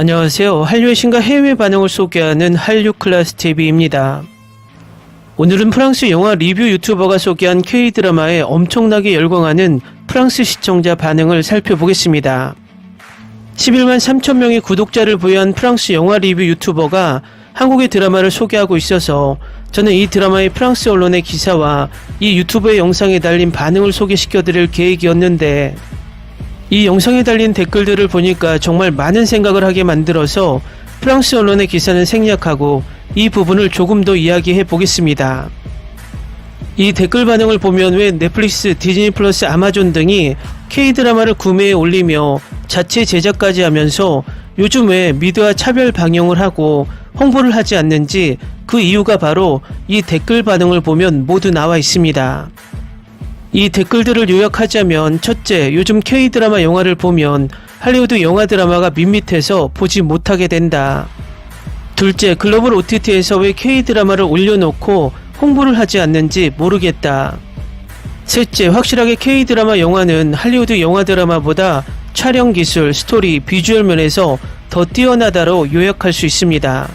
안녕하세요. 한류의 신과 해외 반응을 소개하는 한류 클래스 TV입니다. 오늘은 프랑스 영화 리뷰 유튜버가 소개한 K-드라마에 엄청나게 열광하는 프랑스 시청자 반응을 살펴보겠습니다. 11만 3천 명의 구독자를 부여한 프랑스 영화 리뷰 유튜버가 한국의 드라마를 소개하고 있어서 저는 이 드라마의 프랑스 언론의 기사와 이 유튜브의 영상에 달린 반응을 소개시켜 드릴 계획이었는데 이 영상에 달린 댓글들을 보니까 정말 많은 생각을 하게 만들어서 프랑스 언론의 기사는 생략하고 이 부분을 조금 더 이야기해 보겠습니다. 이 댓글 반응을 보면 왜 넷플릭스, 디즈니 플러스, 아마존 등이 K-드라마를 구매해 올리며 자체 제작까지 하면서 요즘 왜 미드와 차별 방영을 하고 홍보를 하지 않는지 그 이유가 바로 이 댓글 반응을 보면 모두 나와 있습니다. 이 댓글들을 요약하자면 첫째, 요즘 K-드라마 영화를 보면 할리우드 영화 드라마가 밋밋해서 보지 못하게 된다. 둘째, 글로벌 OTT에서 왜 K-드라마를 올려놓고 홍보를 하지 않는지 모르겠다. 셋째, 확실하게 K-드라마 영화는 할리우드 영화 드라마보다 촬영 기술, 스토리, 비주얼 면에서 더 뛰어나다로 요약할 수 있습니다.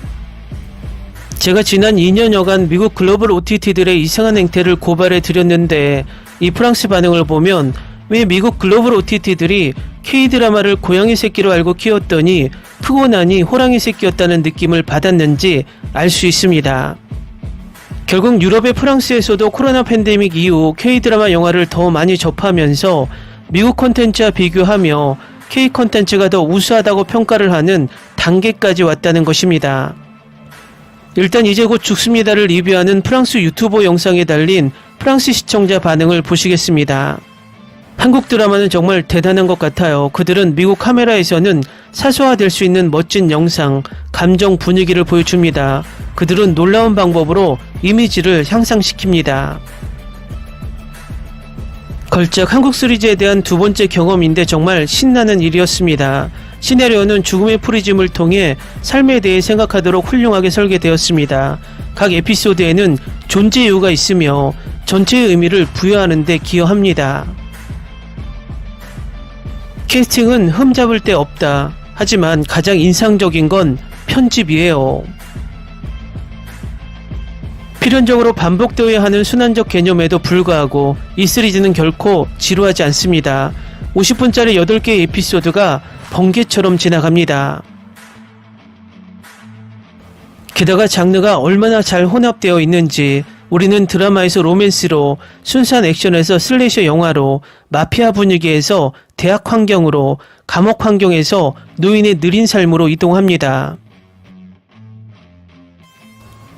제가 지난 2년여간 미국 글로벌 OTT들의 이상한 행태를 고발해 드렸는데 이 프랑스 반응을 보면 왜 미국 글로벌 OTT들이 K-드라마를 고양이 새끼로 알고 키웠더니 크고 나니 호랑이 새끼였다는 느낌을 받았는지 알 수 있습니다. 결국 유럽의 프랑스에서도 코로나 팬데믹 이후 K-드라마 영화를 더 많이 접하면서 미국 콘텐츠와 비교하며 K 콘텐츠가 더 우수하다고 평가를 하는 단계까지 왔다는 것입니다. 일단 이제 곧 죽습니다를 리뷰하는 프랑스 유튜버 영상에 달린 프랑스 시청자 반응을 보시겠습니다. 한국 드라마는 정말 대단한 것 같아요. 그들은 미국 카메라에서는 사소화될 수 있는 멋진 영상, 감정 분위기를 보여줍니다. 그들은 놀라운 방법으로 이미지를 향상시킵니다. 걸작 한국 시리즈에 대한 두 번째 경험인데 정말 신나는 일이었습니다. 시나리오는 죽음의 프리즘을 통해 삶에 대해 생각하도록 훌륭하게 설계되었습니다. 각 에피소드에는 존재 이유가 있으며 전체의 의미를 부여하는 데 기여합니다. 캐스팅은 흠잡을 데 없다. 하지만 가장 인상적인 건 편집이에요. 필연적으로 반복되어야 하는 순환적 개념에도 불구하고 이 시리즈는 결코 지루하지 않습니다. 50분짜리 8개의 에피소드가 번개처럼 지나갑니다. 게다가 장르가 얼마나 잘 혼합되어 있는지 우리는 드라마에서 로맨스로 순수한 액션에서 슬래셔 영화로 마피아 분위기에서 대학 환경으로 감옥 환경에서 노인의 느린 삶으로 이동합니다.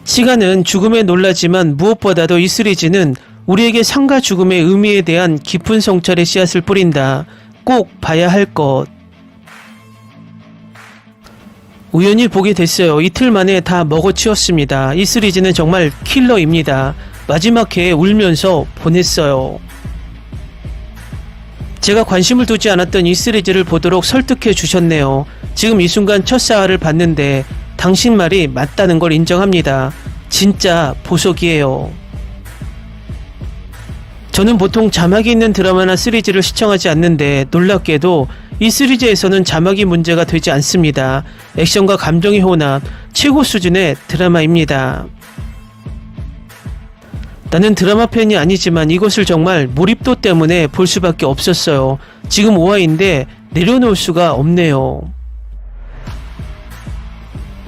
시간은 죽음에 놀라지만 무엇보다도 이 시리즈는 우리에게 상가 죽음의 의미에 대한 깊은 성찰의 씨앗을 뿌린다. 꼭 봐야 할 것. 우연히 보게 됐어요. 이틀 만에 다 먹어치웠습니다. 이 시리즈는 정말 킬러입니다. 마지막 회에 울면서 보냈어요. 제가 관심을 두지 않았던 이 시리즈를 보도록 설득해 주셨네요. 지금 이 순간 첫 사활을 봤는데 당신 말이 맞다는 걸 인정합니다. 진짜 보석이에요. 저는 보통 자막이 있는 드라마나 시리즈를 시청하지 않는데 놀랍게도 이 시리즈에서는 자막이 문제가 되지 않습니다. 액션과 감정의 혼합, 최고 수준의 드라마입니다. 나는 드라마 팬이 아니지만 이것을 정말 몰입도 때문에 볼 수밖에 없었어요. 지금 5화인데 내려놓을 수가 없네요.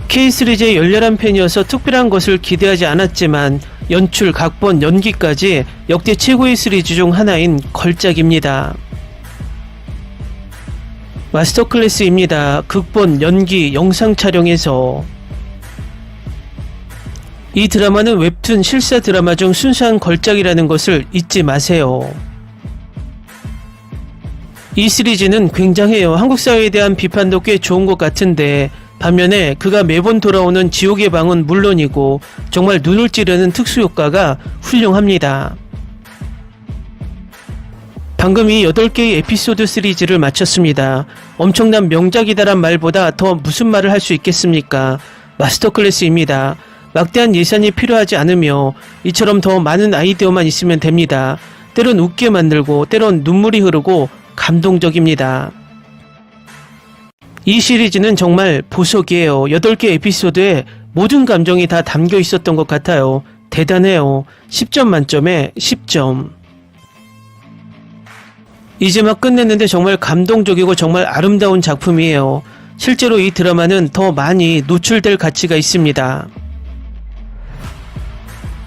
K 시리즈의 열렬한 팬이어서 특별한 것을 기대하지 않았지만 연출, 각본, 연기까지 역대 최고의 시리즈 중 하나인 걸작입니다. 마스터 클래스입니다. 극본, 연기, 영상 촬영에서 이 드라마는 웹툰 실사 드라마 중 순수한 걸작이라는 것을 잊지 마세요. 이 시리즈는 굉장해요. 한국 사회에 대한 비판도 꽤 좋은 것 같은데 반면에 그가 매번 돌아오는 지옥의 방은 물론이고 정말 눈을 찌르는 특수 효과가 훌륭합니다. 방금 이 8개의 에피소드 시리즈를 마쳤습니다. 엄청난 명작이다란 말보다 더 무슨 말을 할 수 있겠습니까? 마스터 클래스입니다. 막대한 예산이 필요하지 않으며 이처럼 더 많은 아이디어만 있으면 됩니다. 때론 웃게 만들고 때론 눈물이 흐르고 감동적입니다. 이 시리즈는 정말 보석이에요. 8개 에피소드에 모든 감정이 다 담겨 있었던 것 같아요. 대단해요. 10점 만점에 10점. 이제 막 끝냈는데 정말 감동적이고 정말 아름다운 작품이에요. 실제로 이 드라마는 더 많이 노출될 가치가 있습니다.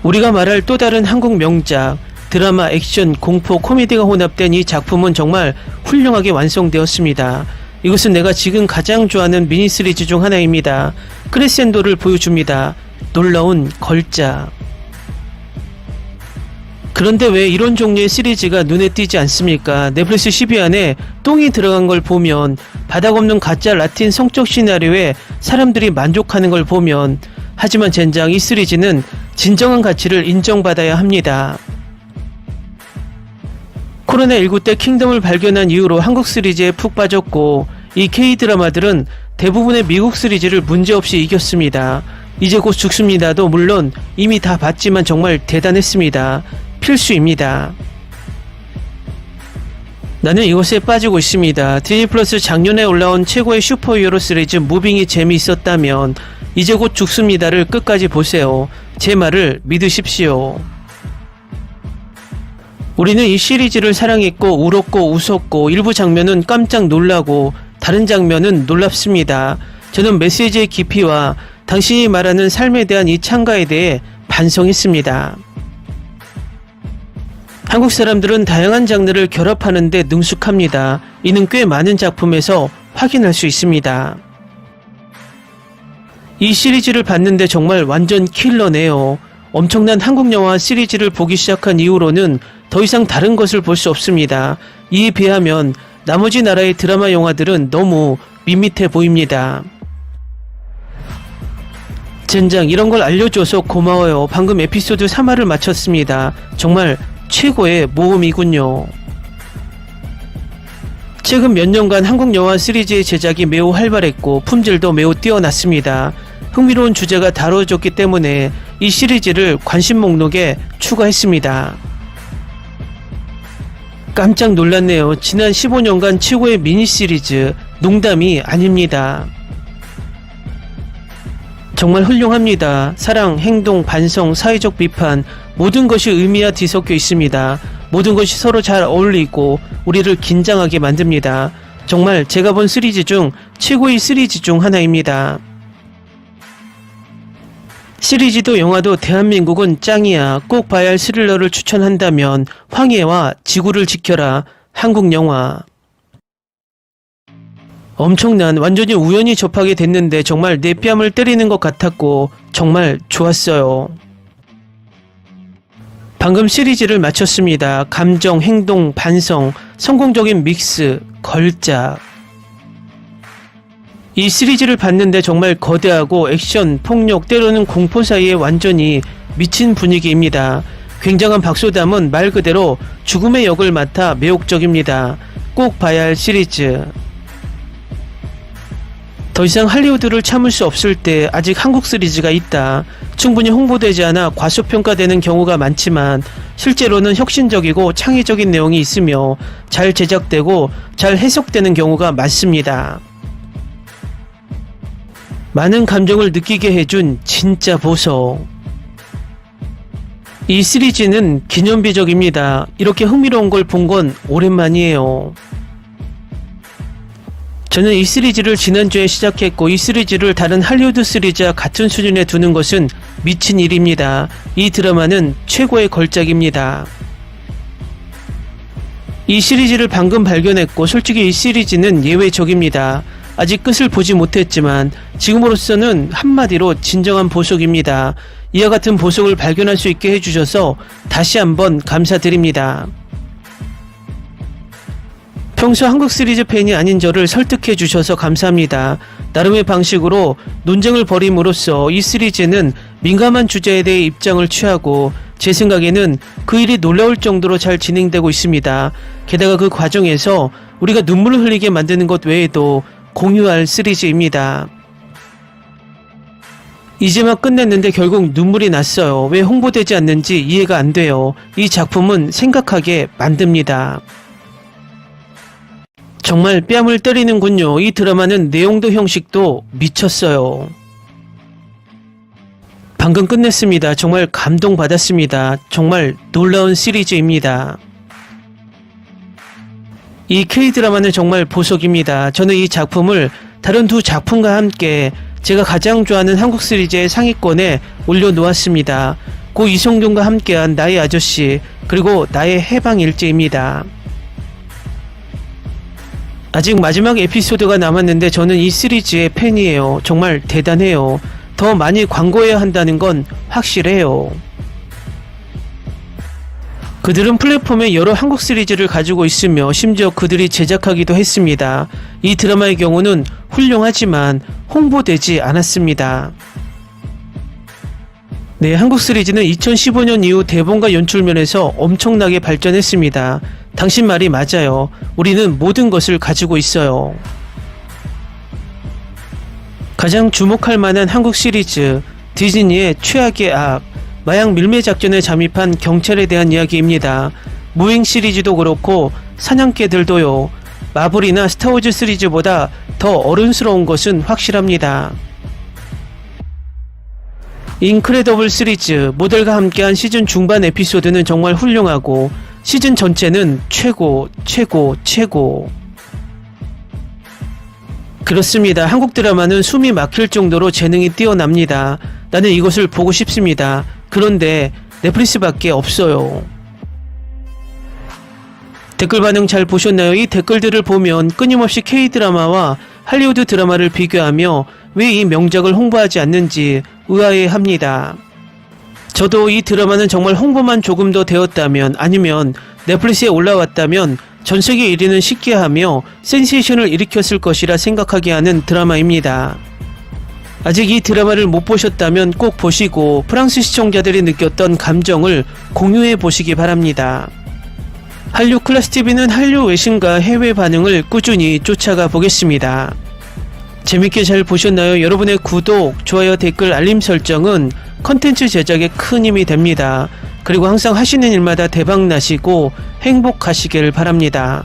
우리가 말할 또 다른 한국 명작, 드라마, 액션, 공포, 코미디가 혼합된 이 작품은 정말 훌륭하게 완성되었습니다. 이것은 내가 지금 가장 좋아하는 미니 시리즈 중 하나입니다. 크레센도를 보여줍니다. 놀라운 걸작. 그런데 왜 이런 종류의 시리즈가 눈에 띄지 않습니까? 넷플릭스 10위 안에 똥이 들어간 걸 보면 바닥 없는 가짜 라틴 성적 시나리오에 사람들이 만족하는 걸 보면 하지만 젠장 이 시리즈는 진정한 가치를 인정받아야 합니다. 코로나19 때 킹덤을 발견한 이후로 한국 시리즈에 푹 빠졌고 이 K-드라마들은 대부분의 미국 시리즈를 문제없이 이겼습니다. 이제 곧 죽습니다도 물론 이미 다 봤지만 정말 대단했습니다. 필수입니다. 나는 이것에 빠지고 있습니다. 디즈니 플러스 작년에 올라온 최고의 슈퍼히어로 시리즈 무빙이 재미있었다면 이제 곧 죽습니다를 끝까지 보세요. 제 말을 믿으십시오. 우리는 이 시리즈를 사랑했고 울었고 웃었고 일부 장면은 깜짝 놀라고 다른 장면은 놀랍습니다. 저는 메시지의 깊이와 당신이 말하는 삶에 대한 이 창가에 대해 반성했습니다. 한국 사람들은 다양한 장르를 결합하는데 능숙합니다. 이는 꽤 많은 작품에서 확인할 수 있습니다. 이 시리즈를 봤는데 정말 완전 킬러네요. 엄청난 한국 영화 시리즈를 보기 시작한 이후로는 더 이상 다른 것을 볼 수 없습니다. 이에 비하면 나머지 나라의 드라마 영화들은 너무 밋밋해 보입니다. 젠장 이런 걸 알려줘서 고마워요. 방금 에피소드 3화를 마쳤습니다. 정말 최고의 모험이군요. 최근 몇 년간 한국 영화 시리즈의 제작이 매우 활발했고 품질도 매우 뛰어났습니다. 흥미로운 주제가 다뤄졌기 때문에 이 시리즈를 관심 목록에 추가했습니다. 깜짝 놀랐네요. 지난 15년간 최고의 미니 시리즈 농담이 아닙니다. 정말 훌륭합니다. 사랑, 행동, 반성, 사회적 비판 모든 것이 의미와 뒤섞여 있습니다. 모든 것이 서로 잘 어울리고 우리를 긴장하게 만듭니다. 정말 제가 본 시리즈 중 최고의 시리즈 중 하나입니다. 시리즈도 영화도 대한민국은 짱이야. 꼭 봐야 할 스릴러를 추천한다면 황해와 지구를 지켜라. 한국 영화. 엄청난 완전히 우연히 접하게 됐는데 정말 내 뺨을 때리는 것 같았고 정말 좋았어요. 방금 시리즈를 마쳤습니다. 감정, 행동, 반성, 성공적인 믹스, 걸작. 이 시리즈를 봤는데 정말 거대하고 액션, 폭력, 때로는 공포 사이에 완전히 미친 분위기입니다. 굉장한 박소담은 말 그대로 죽음의 역을 맡아 매혹적입니다. 꼭 봐야 할 시리즈. 더 이상 할리우드를 참을 수 없을 때 아직 한국 시리즈가 있다. 충분히 홍보되지 않아 과소평가되는 경우가 많지만 실제로는 혁신적이고 창의적인 내용이 있으며 잘 제작되고 잘 해석되는 경우가 많습니다. 많은 감정을 느끼게 해준 진짜 보석. 이 시리즈는 기념비적입니다. 이렇게 흥미로운 걸 본 건 오랜만이에요. 저는 이 시리즈를 지난주에 시작했고 이 시리즈를 다른 할리우드 시리즈와 같은 수준에 두는 것은 미친 일입니다. 이 드라마는 최고의 걸작입니다. 이 시리즈를 방금 발견했고 솔직히 이 시리즈는 예외적입니다. 아직 끝을 보지 못했지만 지금으로서는 한마디로 진정한 보석입니다. 이와 같은 보석을 발견할 수 있게 해주셔서 다시 한번 감사드립니다. 평소 한국 시리즈 팬이 아닌 저를 설득해 주셔서 감사합니다. 나름의 방식으로 논쟁을 벌임으로써 이 시리즈는 민감한 주제에 대해 입장을 취하고 제 생각에는 그 일이 놀라울 정도로 잘 진행되고 있습니다. 게다가 그 과정에서 우리가 눈물을 흘리게 만드는 것 외에도 공유할 시리즈입니다. 이제 막 끝냈는데 결국 눈물이 났어요. 왜 홍보되지 않는지 이해가 안 돼요. 이 작품은 생각하게 만듭니다. 정말 뺨을 때리는군요. 이 드라마는 내용도 형식도 미쳤어요. 방금 끝냈습니다. 정말 감동받았습니다. 정말 놀라운 시리즈입니다. 이 K-드라마는 정말 보석입니다. 저는 이 작품을 다른 두 작품과 함께 제가 가장 좋아하는 한국 시리즈의 상위권에 올려놓았습니다. 고 이성균과 함께한 나의 아저씨, 그리고 나의 해방일지입니다. 아직 마지막 에피소드가 남았는데 저는 이 시리즈의 팬이에요. 정말 대단해요. 더 많이 광고해야 한다는 건 확실해요. 그들은 플랫폼에 여러 한국 시리즈를 가지고 있으며 심지어 그들이 제작하기도 했습니다. 이 드라마의 경우는 훌륭하지만 홍보되지 않았습니다. 네, 한국 시리즈는 2015년 이후 대본과 연출 면에서 엄청나게 발전했습니다. 당신 말이 맞아요. 우리는 모든 것을 가지고 있어요. 가장 주목할 만한 한국 시리즈 디즈니의 최악의 악 마약 밀매 작전에 잠입한 경찰에 대한 이야기입니다. 무잉 시리즈도 그렇고 사냥개들도요. 마블이나 스타워즈 시리즈보다 더 어른스러운 것은 확실합니다. 인크레더블 시리즈 모델과 함께한 시즌 중반 에피소드는 정말 훌륭하고 시즌 전체는 최고, 최고, 최고. 그렇습니다. 한국 드라마는 숨이 막힐 정도로 재능이 뛰어납니다. 나는 이것을 보고 싶습니다. 그런데 넷플릭스밖에 없어요. 댓글 반응 잘 보셨나요? 이 댓글들을 보면 끊임없이 K-드라마와 할리우드 드라마를 비교하며 왜 이 명작을 홍보하지 않는지 의아해 합니다. 저도 이 드라마는 정말 홍보만 조금 더 되었다면 아니면 넷플릭스에 올라왔다면 전 세계 1위는 쉽게 하며 센세이션을 일으켰을 것이라 생각하게 하는 드라마입니다. 아직 이 드라마를 못 보셨다면 꼭 보시고 프랑스 시청자들이 느꼈던 감정을 공유해 보시기 바랍니다. 한류 클래스 TV는 한류 외신과 해외 반응을 꾸준히 쫓아가 보겠습니다. 재밌게 잘 보셨나요? 여러분의 구독, 좋아요, 댓글, 알림 설정은 컨텐츠 제작에 큰 힘이 됩니다. 그리고 항상 하시는 일마다 대박 나시고 행복하시길 바랍니다.